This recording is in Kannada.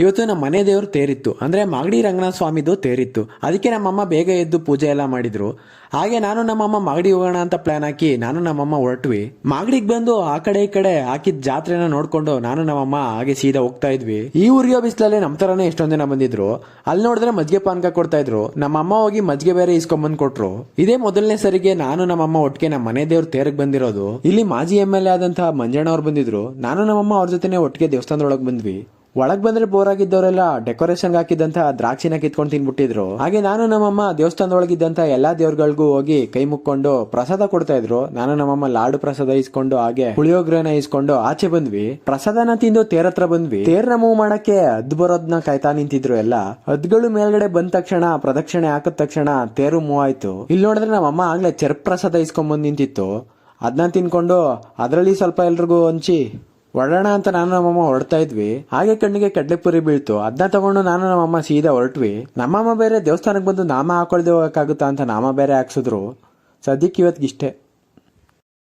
ಇವತ್ತು ನಮ್ಮ ಮನೆ ದೇವರು ತೇರಿತ್ತು. ಅಂದ್ರೆ ಮಾಗಡಿ ರಂಗನಾಥ ಸ್ವಾಮಿದು ತೇರಿತ್ತು. ಅದಕ್ಕೆ ನಮ್ಮಮ್ಮ ಬೇಗ ಎದ್ದು ಪೂಜೆ ಎಲ್ಲ ಮಾಡಿದ್ರು. ಹಾಗೆ ನಾನು ನಮ್ಮಮ್ಮ ಮಾಗಡಿ ಹೋಗೋಣ ಅಂತ ಪ್ಲಾನ್ ಹಾಕಿ ನಾನು ನಮ್ಮಮ್ಮ ಹೊರಟ್ವಿ. ಮಾಗಡಿಗೆ ಬಂದು ಆ ಕಡೆ ಈ ಕಡೆ ಹಾಕಿದ ಜಾತ್ರೆನ ನೋಡ್ಕೊಂಡು ನಾನು ನಮ್ಮಮ್ಮ ಹಾಗೆ ಸೀದಾ ಹೋಗ್ತಾ ಇದ್ವಿ. ಈ ಊರಿಗೆ ಬಿಸಿಲಲ್ಲಿ ನಮ್ಮ ತರನೇ ಎಷ್ಟೊಂದು ಜನ ಬಂದಿದ್ರು. ಅಲ್ಲಿ ನೋಡಿದ್ರೆ ಮಜ್ಜಿಗೆ ಪಾನಕ ಕೊಡ್ತಾ ಇದ್ರು. ನಮ್ಮಮ್ಮ ಹೋಗಿ ಮಜ್ಜಿಗೆ ಬೇರೆ ಇಸ್ಕೊಂಬಂದ್ ಕೊಟ್ರು. ಇದೇ ಮೊದಲನೇ ಸರಿಗೆ ನಾನು ನಮ್ಮಮ್ಮ ಒಟ್ಟಿಗೆ ನಮ್ಮ ಮನೆ ದೇವ್ರ ತೇರಿಗೆ ಬಂದಿರೋದು. ಇಲ್ಲಿ ಮಾಜಿ ಎಂ ಎಲ್ ಎ ಆದಂತಹ ಮಂಜಣ್ಣ ಅವ್ರು ಬಂದಿದ್ರು. ನಾನು ನಮ್ಮಮ್ಮ ಅವ್ರ ಜೊತೆನೆ ಒಟ್ಟಿಗೆ ದೇವಸ್ಥಾನದೊಳಗೆ ಬಂದ್ವಿ. ಒಳಗ್ ಬಂದ್ರೆ ಬೋರ್ ಆಗಿದ್ದವರೆಲ್ಲ ಡೆಕೋರೇಷನ್ ಹಾಕಿದಂತ ದ್ರಾಕ್ಷಿನ ಕಿತ್ಕೊಂಡು ತಿನ್ಬಿಟ್ಟಿದ್ರು. ಹಾಗೆ ನಾನು ನಮ್ಮಮ್ಮ ದೇವಸ್ಥಾನದೊಳಗಿದ್ದಂತ ಎಲ್ಲಾ ದೇವ್ರಗಳಿಗೂ ಹೋಗಿ ಕೈ ಮುಕ್ಕೊಂಡು ಪ್ರಸಾದ ಕೊಡ್ತಾ ಇದ್ರು. ನಾನು ನಮ್ಮಮ್ಮ ಲಾಡು ಪ್ರಸಾದ ಇಸ್ಕೊಂಡು ಹಾಗೆ ಪುಳಿಯೋಗ್ರೆನ ಇಸ್ಕೊಂಡು ಆಚೆ ಬಂದ್ವಿ. ಪ್ರಸಾದನ ತಿಂದು ತೇರ್ ಹತ್ರ ಬಂದ್ವಿ. ತೇರ್ನ ಮೂವ್ ಮಾಡಕ್ಕೆ ಅದ್ ಬರೋದ್ನ ಕಾಯ್ತಾ ನಿಂತಿದ್ರು ಎಲ್ಲ. ಅದ್ಗಳು ಮೇಲ್ಗಡೆ ಬಂದ ತಕ್ಷಣ, ಪ್ರದಕ್ಷಿಣೆ ಹಾಕಿದ ತಕ್ಷಣ ತೇರು ಮೂವ್ ಆಯ್ತು. ಇಲ್ಲಿ ನೋಡಿದ್ರೆ ನಮ್ಮಮ್ಮ ಆಗ್ಲೇ ಚೆರ್ ಪ್ರಸಾದ ಇಸ್ಕೊಂಡ್ ಬಂದ್ ನಿಂತಿತ್ತು. ಅದನ್ನ ತಿನ್ಕೊಂಡು ಅದರಲ್ಲಿ ಸ್ವಲ್ಪ ಎಲ್ರಿಗೂ ಹಂಚಿ ಹೊರಡೋಣ ಅಂತ ನಾನು ನಮ್ಮಮ್ಮ ಹೊರಡ್ತಾ ಇದ್ವಿ. ಹಾಗೆ ಕಣ್ಣಿಗೆ ಕಡ್ಲೆಪುರಿ ಬೀಳ್ತು. ಅದನ್ನ ತಗೊಂಡು ನಾನು ನಮ್ಮಮ್ಮ ಸೀದಾ ಹೊರಟ್ವಿ. ನಮ್ಮಮ್ಮ ಬೇರೆ ದೇವಸ್ಥಾನಕ್ಕೆ ಬಂದು ನಾಮ ಹಾಕೊಳ್ದೆ ಹೋಗಕ್ಕಾಗುತ್ತಾ ಅಂತ ನಾಮ ಬೇರೆ ಹಾಕ್ಸಿದ್ರು. ಸದ್ಯಕ್ಕೆ ಇವತ್ತಿಗಿಷ್ಟೇ.